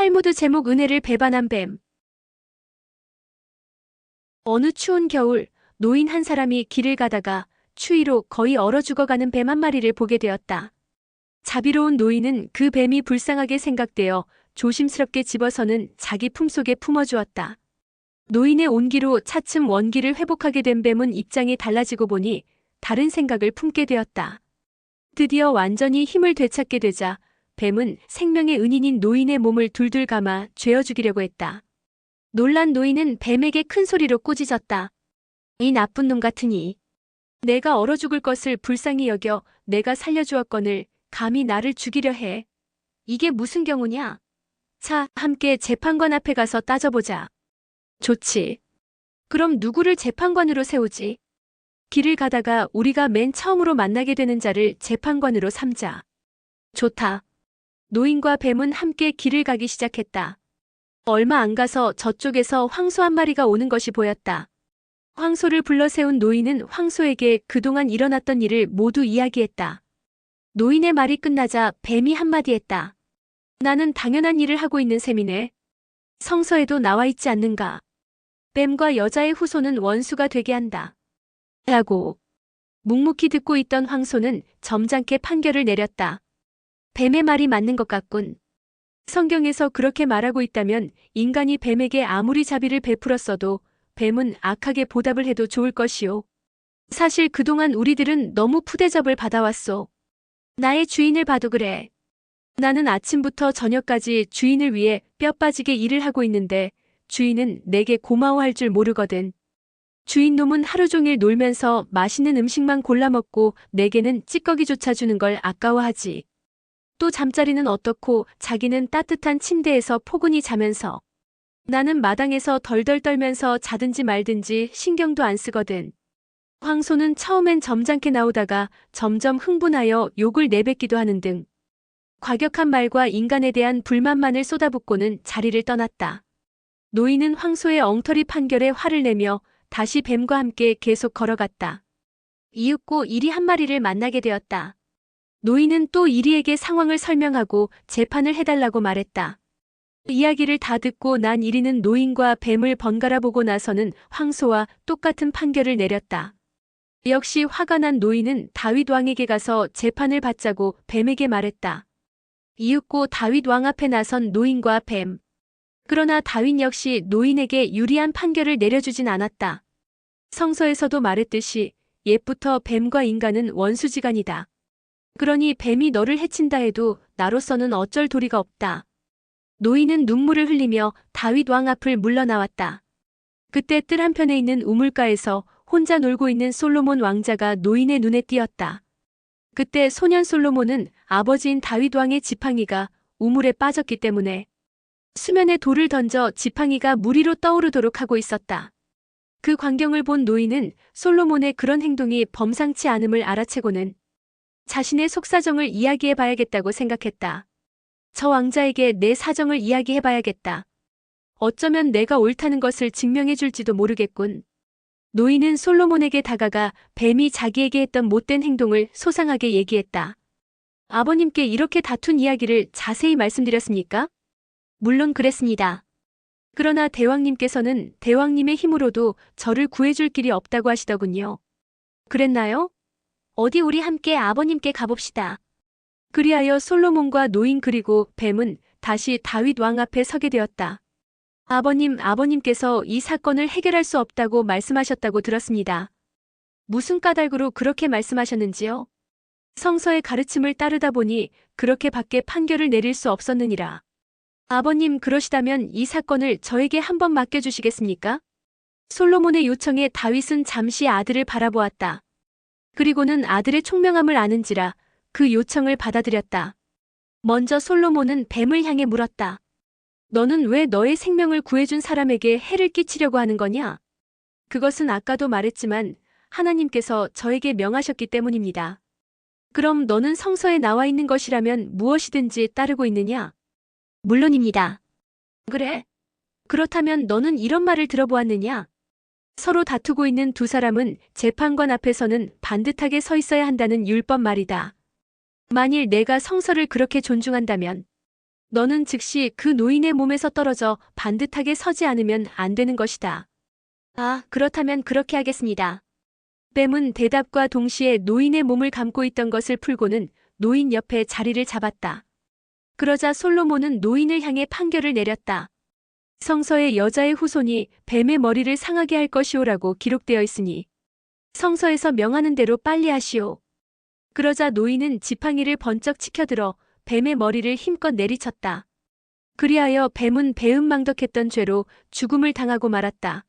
탈무드 제목 은혜를 배반한 뱀. 어느 추운 겨울, 노인 한 사람이 길을 가다가 추위로 거의 얼어 죽어가는 뱀 한 마리를 보게 되었다. 자비로운 노인은 그 뱀이 불쌍하게 생각되어 조심스럽게 집어서는 자기 품속에 품어주었다. 노인의 온기로 차츰 원기를 회복하게 된 뱀은 입장이 달라지고 보니 다른 생각을 품게 되었다. 드디어 완전히 힘을 되찾게 되자 뱀은 생명의 은인인 노인의 몸을 둘둘 감아 죄어 죽이려고 했다. 놀란 노인은 뱀에게 큰 소리로 꾸짖었다. 이 나쁜 놈 같으니. 내가 얼어 죽을 것을 불쌍히 여겨 내가 살려주었거늘 감히 나를 죽이려 해. 이게 무슨 경우냐? 자, 함께 재판관 앞에 가서 따져보자. 좋지. 그럼 누구를 재판관으로 세우지? 길을 가다가 우리가 맨 처음으로 만나게 되는 자를 재판관으로 삼자. 좋다. 노인과 뱀은 함께 길을 가기 시작했다. 얼마 안 가서 저쪽에서 황소 한 마리가 오는 것이 보였다. 황소를 불러 세운 노인은 황소에게 그동안 일어났던 일을 모두 이야기했다. 노인의 말이 끝나자 뱀이 한마디 했다. 나는 당연한 일을 하고 있는 셈이네. 성서에도 나와 있지 않는가. 뱀과 여자의 후손은 원수가 되게 한다. 라고. 묵묵히 듣고 있던 황소는 점잖게 판결을 내렸다. 뱀의 말이 맞는 것 같군. 성경에서 그렇게 말하고 있다면 인간이 뱀에게 아무리 자비를 베풀었어도 뱀은 악하게 보답을 해도 좋을 것이오. 사실 그동안 우리들은 너무 푸대접을 받아왔소. 나의 주인을 봐도 그래. 나는 아침부터 저녁까지 주인을 위해 뼈 빠지게 일을 하고 있는데 주인은 내게 고마워할 줄 모르거든. 주인 놈은 하루 종일 놀면서 맛있는 음식만 골라 먹고 내게는 찌꺼기조차 주는 걸 아까워하지. 또 잠자리는 어떻고 자기는 따뜻한 침대에서 포근히 자면서 나는 마당에서 덜덜 떨면서 자든지 말든지 신경도 안 쓰거든. 황소는 처음엔 점잖게 나오다가 점점 흥분하여 욕을 내뱉기도 하는 등 과격한 말과 인간에 대한 불만만을 쏟아붓고는 자리를 떠났다. 노인은 황소의 엉터리 판결에 화를 내며 다시 뱀과 함께 계속 걸어갔다. 이윽고 이리 한 마리를 만나게 되었다. 노인은 또 이리에게 상황을 설명하고 재판을 해달라고 말했다. 이야기를 다 듣고 난 이리는 노인과 뱀을 번갈아 보고 나서는 황소와 똑같은 판결을 내렸다. 역시 화가 난 노인은 다윗 왕에게 가서 재판을 받자고 뱀에게 말했다. 이윽고 다윗 왕 앞에 나선 노인과 뱀. 그러나 다윗 역시 노인에게 유리한 판결을 내려주진 않았다. 성서에서도 말했듯이 옛부터 뱀과 인간은 원수지간이다. 그러니 뱀이 너를 해친다 해도 나로서는 어쩔 도리가 없다. 노인은 눈물을 흘리며 다윗 왕 앞을 물러나왔다. 그때 뜰 한편에 있는 우물가에서 혼자 놀고 있는 솔로몬 왕자가 노인의 눈에 띄었다. 그때 소년 솔로몬은 아버지인 다윗 왕의 지팡이가 우물에 빠졌기 때문에 수면에 돌을 던져 지팡이가 물 위로 떠오르도록 하고 있었다. 그 광경을 본 노인은 솔로몬의 그런 행동이 범상치 않음을 알아채고는 자신의 속사정을 이야기해 봐야겠다고 생각했다. 저 왕자에게 내 사정을 이야기해 봐야겠다. 어쩌면 내가 옳다는 것을 증명해 줄지도 모르겠군. 노인은 솔로몬에게 다가가 뱀이 자기에게 했던 못된 행동을 소상하게 얘기했다. 아버님께 이렇게 다툰 이야기를 자세히 말씀드렸습니까? 물론 그랬습니다. 그러나 대왕님께서는 대왕님의 힘으로도 저를 구해줄 길이 없다고 하시더군요. 그랬나요? 어디 우리 함께 아버님께 가봅시다. 그리하여 솔로몬과 노인 그리고 뱀은 다시 다윗 왕 앞에 서게 되었다. 아버님, 아버님께서 이 사건을 해결할 수 없다고 말씀하셨다고 들었습니다. 무슨 까닭으로 그렇게 말씀하셨는지요? 성서의 가르침을 따르다 보니 그렇게 밖에 판결을 내릴 수 없었느니라. 아버님 그러시다면 이 사건을 저에게 한번 맡겨주시겠습니까? 솔로몬의 요청에 다윗은 잠시 아들을 바라보았다. 그리고는 아들의 총명함을 아는지라 그 요청을 받아들였다. 먼저 솔로몬은 뱀을 향해 물었다. 너는 왜 너의 생명을 구해준 사람에게 해를 끼치려고 하는 거냐? 그것은 아까도 말했지만 하나님께서 저에게 명하셨기 때문입니다. 그럼 너는 성서에 나와 있는 것이라면 무엇이든지 따르고 있느냐? 물론입니다. 그래? 그렇다면 너는 이런 말을 들어보았느냐? 서로 다투고 있는 두 사람은 재판관 앞에서는 반듯하게 서 있어야 한다는 율법 말이다. 만일 내가 성서를 그렇게 존중한다면 너는 즉시 그 노인의 몸에서 떨어져 반듯하게 서지 않으면 안 되는 것이다. 아, 그렇다면 그렇게 하겠습니다. 뱀은 대답과 동시에 노인의 몸을 감고 있던 것을 풀고는 노인 옆에 자리를 잡았다. 그러자 솔로몬은 노인을 향해 판결을 내렸다. 성서에 여자의 후손이 뱀의 머리를 상하게 할 것이오라고 기록되어 있으니 성서에서 명하는 대로 빨리 하시오. 그러자 노인은 지팡이를 번쩍 치켜들어 뱀의 머리를 힘껏 내리쳤다. 그리하여 뱀은 배은망덕했던 죄로 죽음을 당하고 말았다.